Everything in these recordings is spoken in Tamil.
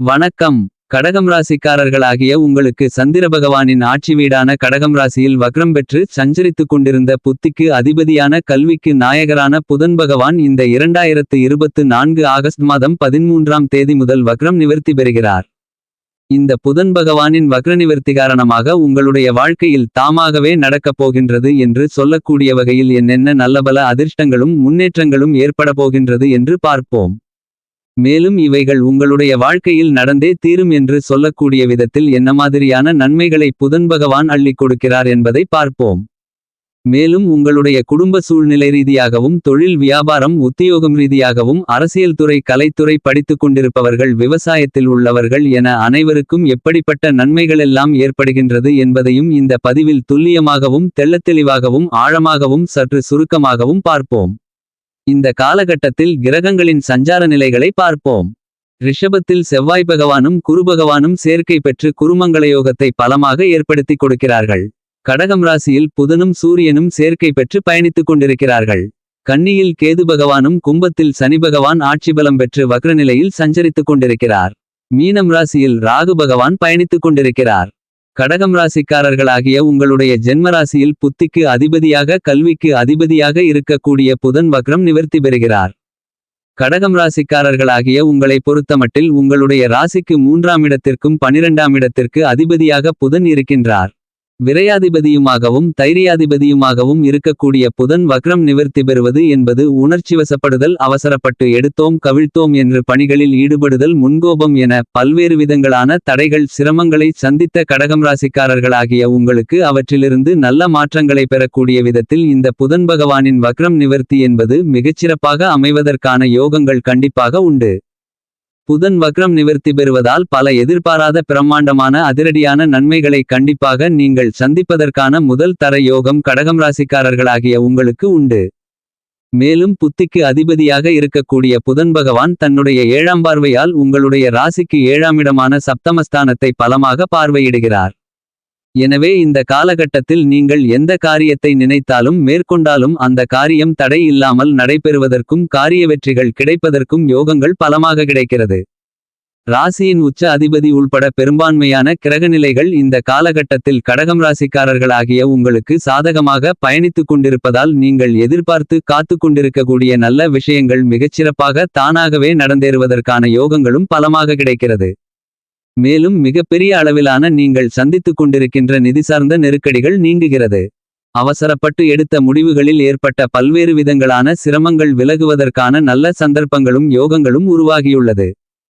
வணக்கம். கடகம் ராசிக்காரர்களாகிய உங்களுக்கு சந்திர பகவானின் ஆட்சி வீடான கடகம் ராசியில் வக்ரம் பெற்று சஞ்சரித்துக் கொண்டிருந்த புத்திக்கு அதிபதியான கல்விக்கு நாயகரான புதன் பகவான் இந்த இரண்டாயிரத்து இருபத்து நான்கு ஆகஸ்ட் மாதம் பதிமூன்றாம் தேதி முதல் வக்ரம் நிவர்த்தி பெறுகிறார். இந்த புதன் பகவானின் வக்ர நிவர்த்தி காரணமாக உங்களுடைய வாழ்க்கையில் தாமாகவே நடக்கப் போகின்றது என்று சொல்லக்கூடிய வகையில் என்னென்ன நல்லபல அதிர்ஷ்டங்களும் முன்னேற்றங்களும் ஏற்பட போகின்றது என்று பார்ப்போம். மேலும் இவைகள் உங்களுடைய வாழ்க்கையில் நடந்தே தீரும் என்று சொல்லக்கூடிய விதத்தில் என்ன மாதிரியான நன்மைகளை புதன் பகவான் அள்ளிக் கொடுக்கிறார் என்பதை பார்ப்போம். மேலும் உங்களுடைய குடும்ப சூழ்நிலை ரீதியாகவும் தொழில் வியாபாரம் உத்தியோகம் ரீதியாகவும் அரசியல் துறை கலைத்துறை படித்துக் கொண்டிருப்பவர்கள் விவசாயத்தில் உள்ளவர்கள் என அனைவருக்கும் எப்படிப்பட்ட நன்மைகளெல்லாம் ஏற்படுகின்றது என்பதையும் இந்த பதிவில் துல்லியமாகவும் தெள்ளத்தெளிவாகவும் ஆழமாகவும் சற்று சுருக்கமாகவும் பார்ப்போம். இந்த காலகட்டத்தில் கிரகங்களின் சஞ்சார நிலைகளை பார்ப்போம். ரிஷபத்தில் செவ்வாய் பகவானும் குரு பகவானும் சேர்க்கை பெற்று குருமங்களயோகத்தை பலமாக ஏற்படுத்திக் கொடுக்கிறார்கள். கடகம் ராசியில் புதனும் சூரியனும் சேர்க்கை பெற்று பயணித்துக் கொண்டிருக்கிறார்கள். கன்னியில் கேது பகவானும் கும்பத்தில் சனி பகவான் ஆட்சி பலம் பெற்று வக்ரநிலையில் சஞ்சரித்துக் கொண்டிருக்கிறார். மீனம் ராசியில் ராகு பகவான் பயணித்துக் கொண்டிருக்கிறார். கடகம் ராசிக்காரர்களாகிய உங்களுடைய ஜென்மராசியில் புத்திக்கு அதிபதியாக கல்விக்கு அதிபதியாக இருக்கக்கூடிய புதன் வக்ரம் நிவர்த்தி பெறுகிறார். கடகம் ராசிக்காரர்களாகிய உங்களை பொறுத்தமட்டில் உங்களுடைய ராசிக்கு மூன்றாம் இடத்திற்கும் பனிரெண்டாம் இடத்திற்கு அதிபதியாக புதன் இருக்கின்றார். விரையாதிபதியுமாகவும் தைரியாதிபதியுமாகவும் இருக்கக்கூடிய புதன் வக்ரம் நிவர்த்தி பெறுவது என்பது உணர்ச்சிவசப்படுதல் அவசரப்பட்டு எடுத்தோம் கவிழ்த்தோம் என்று பணிகளில் ஈடுபடுதல் முன்கோபம் என பல்வேறு விதங்களான தடைகள் சிரமங்களை சந்தித்த கடகம் ராசிக்காரர்களாகிய உங்களுக்கு அவற்றிலிருந்து நல்ல மாற்றங்களை பெறக்கூடிய விதத்தில் இந்த புதன் பகவானின் வக்ரம் நிவர்த்தி என்பது மிகச்சிறப்பாக அமைவதற்கான யோகங்கள் கண்டிப்பாக உண்டு. புதன் வக்ரம் நிவர்த்தி பெறுவதால் பல எதிர்பாராத பிரம்மாண்டமான அதிரடியான நன்மைகளை கண்டிப்பாக நீங்கள் சந்திப்பதற்கான முதல் தர யோகம் கடகம் ராசிக்காரர்களாகிய உங்களுக்கு உண்டு. மேலும் புத்திக்கு அதிபதியாக இருக்கக்கூடிய புதன் பகவான் தன்னுடைய ஏழாம் பார்வையால் உங்களுடைய ராசிக்கு ஏழாமிடமான சப்தமஸ்தானத்தை பலமாக பார்வையிடுகிறார். எனவே இந்த காலகட்டத்தில் நீங்கள் எந்த காரியத்தை நினைத்தாலும் மேற்கொண்டாலும் அந்த காரியம் தடை இல்லாமல் நடைபெறுவதற்கும் காரிய வெற்றிகள் கிடைப்பதற்கும் யோகங்கள் பலமாக கிடைக்கிறது. ராசியின் உச்ச அதிபதி உள்பட பெரும்பான்மையான கிரகநிலைகள் இந்த காலகட்டத்தில் கடகம் ராசிக்காரர்களாகிய உங்களுக்கு சாதகமாக பயணித்துக் கொண்டிருப்பதால் நீங்கள் எதிர்பார்த்து காத்து கொண்டிருக்கக்கூடிய நல்ல விஷயங்கள் மிகச்சிறப்பாக தானாகவே நடந்தேறுவதற்கான யோகங்களும் பலமாக கிடைக்கிறது. மேலும் மிகப்பெரிய அளவிலான நீங்கள் சந்தித்துக் கொண்டிருக்கின்ற நிதி சார்ந்த நெருக்கடிகள் நீங்குகிறது. அவசரப்பட்டு எடுத்த முடிவுகளில் ஏற்பட்ட பல்வேறு விதங்களான சிரமங்கள் விலகுவதற்கான நல்ல சந்தர்ப்பங்களும் யோகங்களும் உருவாகியுள்ளது.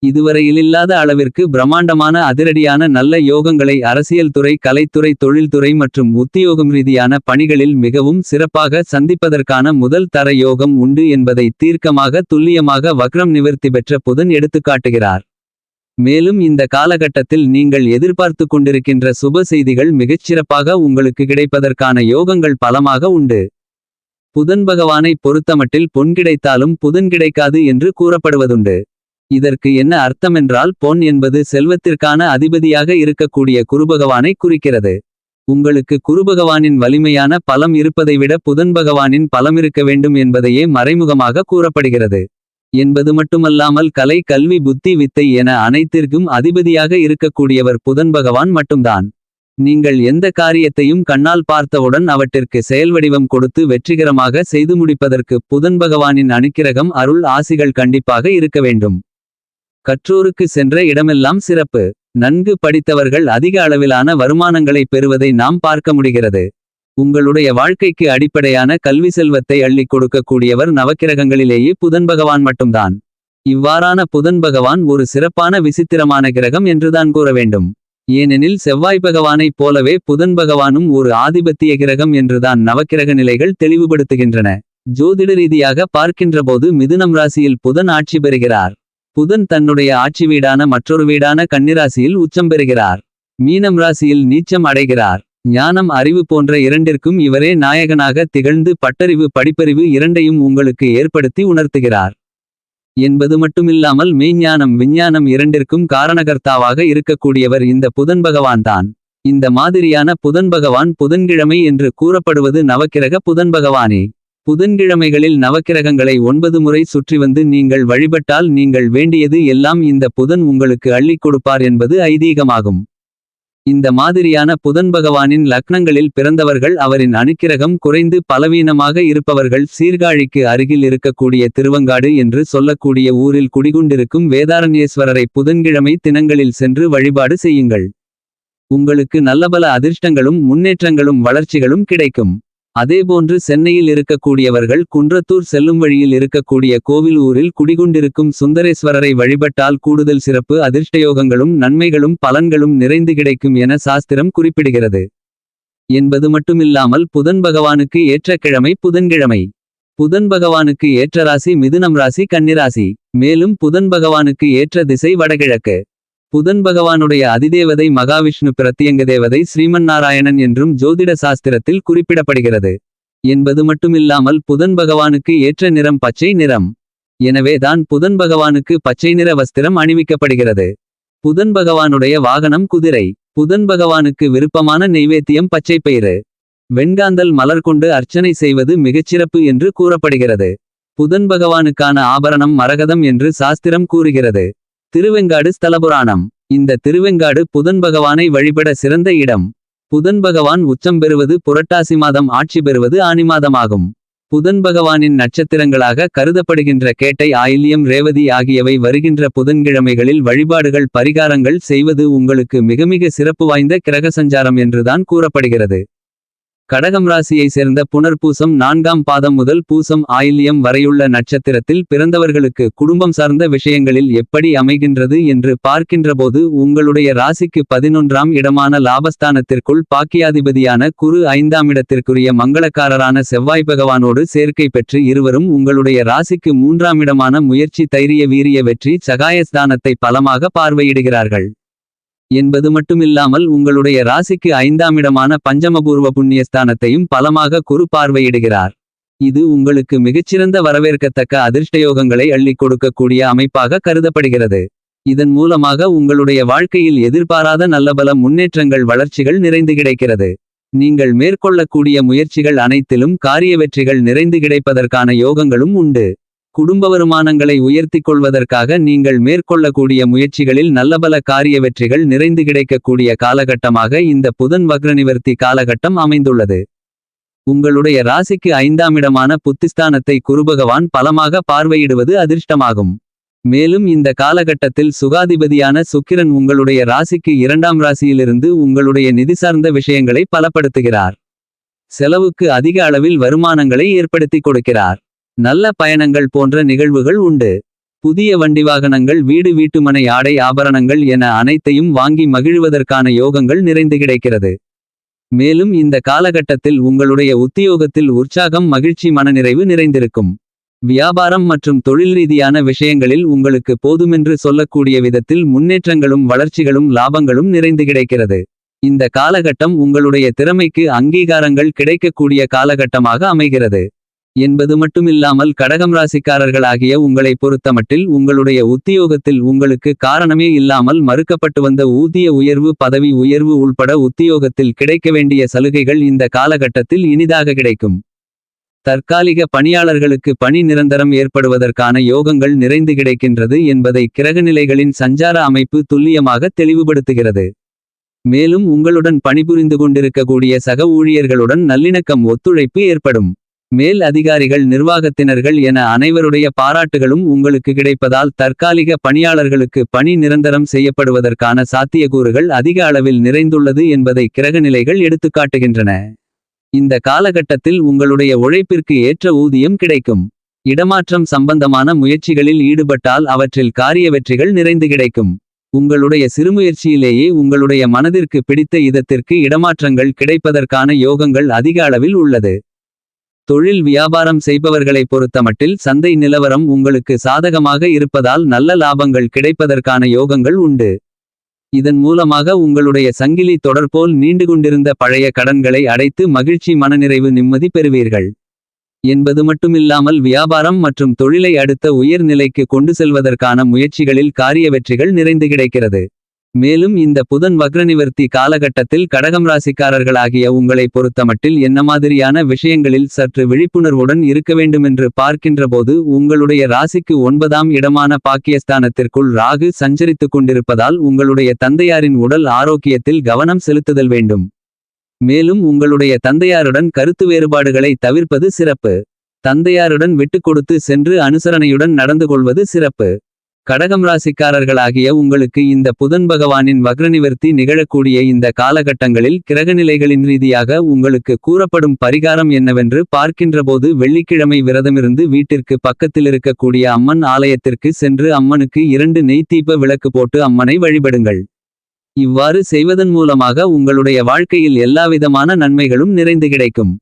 இதுவரையில் இல்லாத அளவிற்கு பிரம்மாண்டமான அதிரடியான நல்ல யோகங்களை அரசியல் துறை கலைத்துறை தொழில்துறை மற்றும் உத்தியோகம் ரீதியான பணிகளில் மிகவும் சிறப்பாக சந்திப்பதற்கான முதல் தர யோகம் உண்டு என்பதை தீர்க்கமாக துல்லியமாக வக்ரம் நிவர்த்தி பெற்ற புதன் எடுத்துக்காட்டுகிறார். மேலும் இந்த காலகட்டத்தில் நீங்கள் எதிர்பார்த்து கொண்டிருக்கின்ற சுப செய்திகள் மிகச்சிறப்பாக உங்களுக்கு கிடைப்பதற்கான யோகங்கள் பலமாக உண்டு. புதன் பகவானை பொறுத்தமட்டில் பொன் கிடைத்தாலும் புதன் கிடைக்காது என்று கூறப்படுவதுண்டு. இதற்கு என்ன அர்த்தமென்றால் பொன் என்பது செல்வத்திற்கான அதிபதியாக இருக்கக்கூடிய குருபகவானை குறிக்கிறது. உங்களுக்கு குருபகவானின் வலிமையான பலம் இருப்பதை விட புதன் பகவானின் பலம் இருக்க வேண்டும் என்பதையே மறைமுகமாக கூறப்படுகிறது. என்பது மட்டுமல்லாமல் கலை கல்வி புத்தி வித்தை என அனைத்திற்கும் அதிபதியாக இருக்கக்கூடியவர் புதன் பகவான் மட்டும்தான். நீங்கள் எந்த காரியத்தையும் கண்ணால் பார்த்தவுடன் அவற்றிற்கு செயல்வடிவம் கொடுத்து வெற்றிகரமாக செய்து முடிப்பதற்கு புதன் பகவானின் அனுக்கிரகம் அருள் ஆசிகள் கண்டிப்பாக இருக்க வேண்டும். கற்றோருக்கு சென்ற இடமெல்லாம் சிறப்பு. நன்கு படித்தவர்கள் அதிக அளவிலான வருமானங்களை பெறுவதை நாம் பார்க்க முடிகிறது. உங்களுடைய வாழ்க்கைக்கு அடிப்படையான கல்வி செல்வத்தை அள்ளிக் கொடுக்கக்கூடியவர் நவக்கிரகங்களிலேயே புதன் பகவான் மட்டும்தான். இவ்வாறான புதன் பகவான் ஒரு சிறப்பான விசித்திரமான கிரகம் என்றுதான் கூற வேண்டும். ஏனெனில் செவ்வாய் பகவானைப் போலவே புதன் பகவானும் ஒரு ஆதிபத்திய கிரகம் என்றுதான் நவக்கிரக நிலைகள் தெளிவுபடுத்துகின்றன. ஜோதிட ரீதியாக பார்க்கின்றபோது மிதுனம் ராசியில் புதன் ஆட்சி பெறுகிறார். புதன் தன்னுடைய ஆட்சி வீடான மற்றொரு வீடான கன்னிராசியில் உச்சம் பெறுகிறார். மீனம் ராசியில் நீச்சம் அடைகிறார். ஞானம் அறிவு போன்ற இரண்டிற்கும் இவரே நாயகனாக திகழ்ந்து பட்டறிவு படிப்பறிவு இரண்டையும் உங்களுக்கு ஏற்படுத்தி உணர்த்துகிறார். என்பது மட்டுமில்லாமல் மெய்ஞானம் விஞ்ஞானம் இரண்டிற்கும் காரணகர்த்தாவாக இருக்கக்கூடியவர் இந்த புதன் பகவான்தான் இந்த மாதிரியான புதன் பகவான் புதன்கிழமை என்று கூறப்படுவது நவக்கிரக புதன் பகவானே புதன்கிழமைகளில் நவக்கிரகங்களை ஒன்பது முறை சுற்றி வந்து நீங்கள் வழிபட்டால் நீங்கள் வேண்டியது எல்லாம் இந்த புதன் உங்களுக்கு அள்ளிக் கொடுப்பார் என்பது ஐதீகமாகும். இந்த மாதிரியான புதன் பகவானின் லக்னங்களில் பிறந்தவர்கள் அவரின் அணுக்கிரகம் குறைந்து பலவீனமாக இருப்பவர்கள் சீர்காழிக்கு அருகில் இருக்கக்கூடிய திருவங்காடு என்று சொல்லக்கூடிய ஊரில் குடிகொண்டிருக்கும் வேதாரண்யேஸ்வரரை புதன்கிழமை தினங்களில் சென்று வழிபாடு செய்யுங்கள். உங்களுக்கு நல்லபல அதிர்ஷ்டங்களும் முன்னேற்றங்களும் வளர்ச்சிகளும் கிடைக்கும். அதேபோன்று சென்னையில் இருக்கக்கூடியவர்கள் குன்றத்தூர் செல்லும் வழியில் இருக்கக்கூடிய கோவில் ஊரில் குடிகொண்டிருக்கும் சுந்தரேஸ்வரரை வழிபட்டால் கூடுதல் சிறப்பு அதிர்ஷ்டயோகங்களும் நன்மைகளும் பலன்களும் நிறைந்து கிடைக்கும் என சாஸ்திரம் குறிப்பிடுகிறது. என்பது மட்டுமில்லாமல் புதன் பகவானுக்கு ஏற்ற கிழமை புதன்கிழமை. புதன் பகவானுக்கு ஏற்ற ராசி மிதுனம் ராசி கன்னிராசி. மேலும் புதன் பகவானுக்கு ஏற்ற திசை வடகிழக்கு. புதன் பகவானுடைய அதிதேவதை மகாவிஷ்ணு பிரத்தியங்க தேவதை ஸ்ரீமன்னாராயணன் என்றும் ஜோதிட சாஸ்திரத்தில் குறிப்பிடப்படுகிறது. என்பது மட்டுமில்லாமல் புதன் பகவானுக்கு ஏற்ற நிறம் பச்சை நிறம். எனவே தான் புதன் பகவானுக்கு பச்சை நிற வஸ்திரம் அணிவிக்கப்படுகிறது. புதன் பகவானுடைய வாகனம் குதிரை. புதன் பகவானுக்கு விருப்பமான நெய்வேத்தியம் பச்சைப்பயிறு வெண்காந்தல் மலர் கொண்டு அர்ச்சனை செய்வது மிகச்சிறப்பு என்று கூறப்படுகிறது. புதன் பகவானுக்கான ஆபரணம் மரகதம் என்று சாஸ்திரம் கூறுகிறது. திருவெங்காடு ஸ்தலபுராணம். இந்த திருவெங்காடு புதன் பகவானை வழிபட சிறந்த இடம். புதன் பகவான் உச்சம் பெறுவது புரட்டாசி மாதம் ஆட்சி பெறுவது ஆனி மாதமாகும். புதன் பகவானின் நட்சத்திரங்களாக கருதப்படுகின்ற கேட்டை ஆயில்யம் ரேவதி ஆகியவை வருகின்ற புதன்கிழமைகளில் வழிபாடுகள் பரிகாரங்கள் செய்வது உங்களுக்கு மிக மிக சிறப்பு வாய்ந்த கிரக சஞ்சாரம் என்றுதான் கூறப்படுகிறது. கடகம் ராசியை சேர்ந்த புனர்பூசம் நான்காம் பாதம் முதல் பூசம் ஆயில்யம் வரையுள்ள நட்சத்திரத்தில் பிறந்தவர்களுக்கு குடும்பம் சார்ந்த விஷயங்களில் எப்படி அமைகின்றது என்று பார்க்கின்றபோது உங்களுடைய ராசிக்கு பதினொன்றாம் இடமான லாபஸ்தானத்திற்குள் பாக்கியாதிபதியான குரு ஐந்தாம் இடத்திற்குரிய மங்களக்காரரான செவ்வாய் பகவானோடு சேர்க்கை பெற்று இருவரும் உங்களுடைய ராசிக்கு மூன்றாம் இடமான முயற்சி தைரிய வீரிய வெற்றி சகாயஸ்தானத்தை பலமாக பார்வையிடுகிறார்கள். என்பது மட்டுமில்லாமல் உங்களுடைய ராசிக்கு ஐந்தாம் இடமான பஞ்சமபூர்வ புண்ணியஸ்தானத்தையும் பலமாக குறு பார்வையிடுகிறார். இது உங்களுக்கு மிகச்சிறந்த வரவேற்கத்தக்க அதிர்ஷ்டயோகங்களை அள்ளிக் கொடுக்கக்கூடிய அமைப்பாக கருதப்படுகிறது. இதன் மூலமாக உங்களுடைய வாழ்க்கையில் எதிர்பாராத நல்லபல முன்னேற்றங்கள் வளர்ச்சிகள் நிறைந்து கிடைக்கிறது. நீங்கள் மேற்கொள்ளக்கூடிய முயற்சிகள் அனைத்திலும் காரிய வெற்றிகள் நிறைந்து கிடைப்பதற்கான யோகங்களும் உண்டு. குடும்ப வருமானங்களை உயர்த்திக் கொள்வதற்காக நீங்கள் மேற்கொள்ளக்கூடிய முயற்சிகளில் நல்லபல காரிய வெற்றிகள் நிறைந்து கிடைக்கக்கூடிய காலகட்டமாக இந்த புதன் வக்ரநிவர்த்தி காலகட்டம் அமைந்துள்ளது. உங்களுடைய ராசிக்கு ஐந்தாம் இடமான புத்திஸ்தானத்தை குருபகவான் பலமாக பார்வையிடுவது அதிர்ஷ்டமாகும். மேலும் இந்த காலகட்டத்தில் சுகாதிபதியான சுக்கிரன் உங்களுடைய ராசிக்கு இரண்டாம் ராசியிலிருந்து உங்களுடைய நிதி சார்ந்த விஷயங்களை பலப்படுத்துகிறார். செலவுக்கு அதிக அளவில் வருமானங்களை ஏற்படுத்திக் கொடுக்கிறார். நல்ல பயணங்கள் போன்ற நிகழ்வுகள் உண்டு. புதிய வண்டி வாகனங்கள் வீடு வீட்டுமனை ஆடை ஆபரணங்கள் என அனைத்தையும் வாங்கி மகிழ்வதற்கான யோகங்கள் நிறைந்து கிடைக்கிறது. மேலும் இந்த காலகட்டத்தில் உங்களுடைய உத்தியோகத்தில் உற்சாகம் மகிழ்ச்சி மனநிறைவு நிறைந்திருக்கும். வியாபாரம் மற்றும் தொழில் ரீதியான விஷயங்களில் உங்களுக்கு போதுமென்று சொல்லக்கூடிய விதத்தில் முன்னேற்றங்களும் வளர்ச்சிகளும் லாபங்களும் நிறைந்து கிடைக்கிறது. இந்த காலகட்டம் உங்களுடைய திறமைக்கு அங்கீகாரங்கள் கிடைக்கக்கூடிய காலகட்டமாக அமைகிறது. என்பது மட்டுமில்லாமல் கடகம் ராசிக்காரர்களாகிய உங்களை பொறுத்தமட்டில் உங்களுடைய உத்தியோகத்தில் உங்களுக்கு காரணமே இல்லாமல் மறுக்கப்பட்டு வந்த ஊதிய உயர்வு பதவி உயர்வு உள்பட உத்தியோகத்தில் கிடைக்க வேண்டிய சலுகைகள் இந்த காலகட்டத்தில் இனிதாக கிடைக்கும். தற்காலிக பணியாளர்களுக்கு பணி நிரந்தரம் ஏற்படுவதற்கான யோகங்கள் நிறைந்து கிடைக்கின்றது என்பதை கிரகநிலைகளின் சஞ்சார அமைப்பு துல்லியமாக தெளிவுபடுத்துகிறது. மேலும் உங்களுடன் பணிபுரிந்து கொண்டிருக்கக்கூடிய சக ஊழியர்களுடன் நல்லிணக்கம் ஒத்துழைப்பு ஏற்படும். மேல் அதிகாரிகள் நிர்வாகத்தினர்கள் என அனைவருடைய பாராட்டுகளும் உங்களுக்கு கிடைப்பதால் தற்காலிக பணியாளர்களுக்கு பணி நிரந்தரம் செய்யப்படுவதற்கான சாத்தியக்கூறுகள் அதிக அளவில் நிறைந்துள்ளது என்பதை கிரகநிலைகள் எடுத்துக்காட்டுகின்றன இந்த காலகட்டத்தில் உங்களுடைய உழைப்பிற்கு ஏற்ற ஊதியம் கிடைக்கும். இடமாற்றம் சம்பந்தமான முயற்சிகளில் ஈடுபட்டால் அவற்றில் காரிய வெற்றிகள் நிறைந்து கிடைக்கும். உங்களுடைய சிறுமுயற்சியிலேயே உங்களுடைய மனதிற்கு பிடித்த இதத்திற்கு இடமாற்றங்கள் கிடைப்பதற்கான யோகங்கள் அதிக அளவில் உள்ளது. தொழில் வியாபாரம் செய்பவர்களை பொறுத்தமட்டில் சந்தை நிலவரம் உங்களுக்கு சாதகமாக இருப்பதால் நல்ல லாபங்கள் கிடைப்பதற்கான யோகங்கள் உண்டு. இதன் மூலமாக உங்களுடைய சங்கிலி தொடர்போல் நீண்டு கொண்டிருந்த பழைய கடன்களை அடைத்து மகிழ்ச்சி மனநிறைவு நிம்மதி பெறுவீர்கள். என்பது மட்டுமில்லாமல் வியாபாரம் மற்றும் தொழிலை அடுத்த உயர்நிலைக்கு கொண்டு செல்வதற்கான முயற்சிகளில் காரிய வெற்றிகள் நிறைந்து கிடைக்கிறது. மேலும் இந்த புதன் வக்ரநிவர்த்தி காலகட்டத்தில் கடகம் ராசிக்காரர்களாகிய உங்களை பொறுத்தமட்டில் என்ன மாதிரியான விஷயங்களில் சற்று விழிப்புணர்வுடன் இருக்க வேண்டுமென்று பார்க்கின்றபோது உங்களுடைய ராசிக்கு ஒன்பதாம் இடமான பாக்கியஸ்தானத்திற்குள் ராகு சஞ்சரித்துக் கொண்டிருப்பதால் உங்களுடைய தந்தையாரின் உடல் ஆரோக்கியத்தில் கவனம் செலுத்துதல் வேண்டும். மேலும் உங்களுடைய தந்தையாருடன் கருத்து வேறுபாடுகளை தவிர்ப்பது சிறப்பு. தந்தையாருடன் விட்டுக்கொடுத்து சென்று அனுசரணையுடன் நடந்து கொள்வது சிறப்பு. கடகம் ராசிக்காரர்களாகிய உங்களுக்கு இந்த புதன் பகவானின் வக்ரநிவர்த்தி நிகழக்கூடிய இந்த காலகட்டங்களில் கிரகநிலைகளின் ரீதியாக உங்களுக்கு கூறப்படும் பரிகாரம் என்னவென்று பார்க்கின்றபோது வெள்ளிக்கிழமை விரதமிருந்து வீட்டிற்கு பக்கத்தில் இருக்கக்கூடிய அம்மன் ஆலயத்திற்கு சென்று அம்மனுக்கு இரண்டு நெய்த்தீப விளக்கு போட்டு அம்மனை வழிபடுங்கள். இவ்வாறு செய்வதன் மூலமாக உங்களுடைய வாழ்க்கையில் எல்லாவிதமான நன்மைகளும் நிறைந்து கிடைக்கும்.